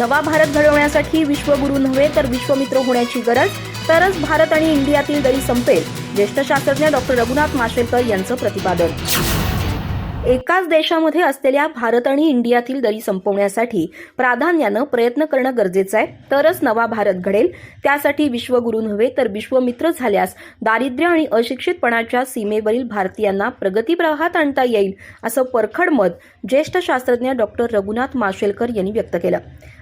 नवा भारत घडवण्यासाठी विश्वगुरू नव्हे तर विश्वमित्र होण्याची गरज तरच भारत आणि इंडियातील दरी संपेल ज्येष्ठ शास्त्रज्ञ डॉक्टर रघुनाथ माशेलकर यांचं प्रतिपादन. एकाच देशामध्ये असलेल्या भारत आणि इंडियातील दरी संपवण्यासाठी प्राधान्यानं प्रयत्न करणं गरजेचं आहे तरच नवा भारत घडेल. त्यासाठी विश्वगुरू नव्हे तर विश्वमित्र झाल्यास दारिद्र्य आणि अशिक्षितपणाच्या सीमेवरील भारतीयांना प्रगतीप्रवाहात आणता येईल असं परखड मत ज्येष्ठ शास्त्रज्ञ डॉक्टर रघुनाथ माशेलकर यांनी व्यक्त केलं.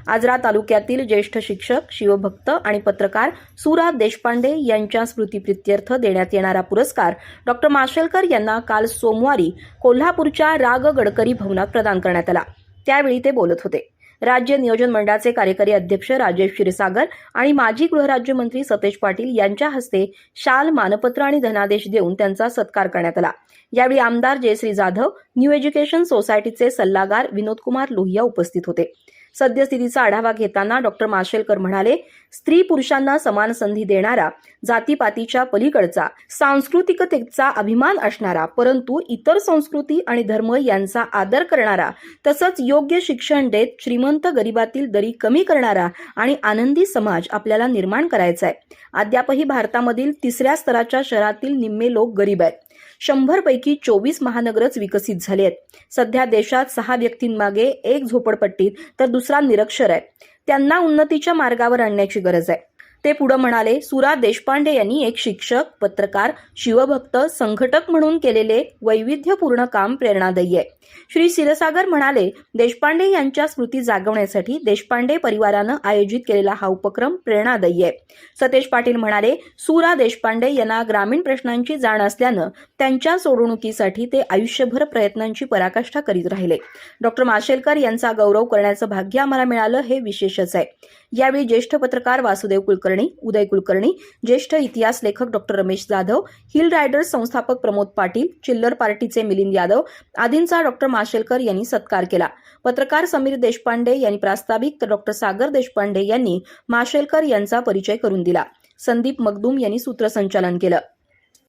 आजरा तालुक्यातील ज्येष्ठ शिक्षक शिवभक्त आणि पत्रकार सुरात देशपांडे यांच्या स्मृतीप्रित्यर्थ देण्यात येणारा पुरस्कार डॉक्टर माशेलकर यांना काल सोमवारी कोल्हापूरच्या राग गडकरी भवनात प्रदान करण्यात आला. त्यावेळी ते बोलत होते. राज्य नियोजन मंडळाचे कार्यकारी अध्यक्ष राजेश क्षीरसागर आणि माजी गृहराज्यमंत्री सतेज पाटील यांच्या हस्ते शाल मानपत्र आणि धनादेश देऊन त्यांचा सत्कार करण्यात आला. यावेळी आमदार जयश्री जाधव न्यू एज्युकेशन सोसायटीचे सल्लागार विनोदकुमार लोहिया उपस्थित होते. सद्यस्थितीचा आढावा घेताना डॉक्टर माशेलकर म्हणाले स्त्री पुरुषांना समान संधी देणारा जातीपातीच्या पलीकडचा सांस्कृतिकतेचा अभिमान असणारा परंतु इतर संस्कृती आणि धर्म यांचा आदर करणारा तसंच योग्य शिक्षण देत श्रीमंत गरिबातील दरी कमी करणारा आणि आनंदी समाज आपल्याला निर्माण करायचा आहे अद्यापही भारतामधील तिसऱ्या स्तराच्या शहरातील निम्मे लोक गरीब आहेत. शंभरपैकी चोवीस महानगरच विकसित झाले आहेत. सध्या देशात सहा व्यक्तींमागे एक झोपडपट्टीत तर दुसरा निरक्षर आहे. त्यांना उन्नतीच्या मार्गावर आणण्याची गरज आहे. ते पुढे म्हणाले सुरा देशपांडे यांनी एक शिक्षक पत्रकार शिवभक्त संघटक म्हणून केलेले वैविध्यपूर्ण काम प्रेरणादायी आहे. श्री क्षीरसागर म्हणाले देशपांडे यांच्या स्मृती जागवण्यासाठी देशपांडे परिवारानं आयोजित केलेला हा उपक्रम प्रेरणादायी आहे. सतेज पाटील म्हणाले सुरा देशपांडे यांना ग्रामीण प्रश्नांची जाण असल्यानं त्यांच्या सोडवणुकीसाठी ते आयुष्यभर प्रयत्नांची पराकाष्ठा करीत राहिले. डॉक्टर माशेलकर यांचा गौरव करण्याचं भाग्य आम्हाला मिळालं हे विशेषच आहे. यावेळी ज्येष्ठ पत्रकार वासुदेव कुलकर्णी उदय कुलकर्णी ज्येष्ठ इतिहास लेखक doctor Ramesh Jadhav hill riders संस्थापक प्रमोद पाटील चिल्लर पार्टीचे मिलिंद यादव आदींचा डॉक्टर माशेलकर यांनी सत्कार केला. पत्रकार समीर देशपांडे यांनी प्रास्ताविक तर डॉक्टर सागर देशपांडे यांनी माशेलकर यांचा परिचय करून दिला. संदीप मगदूम यांनी सूत्रसंचालन केलं.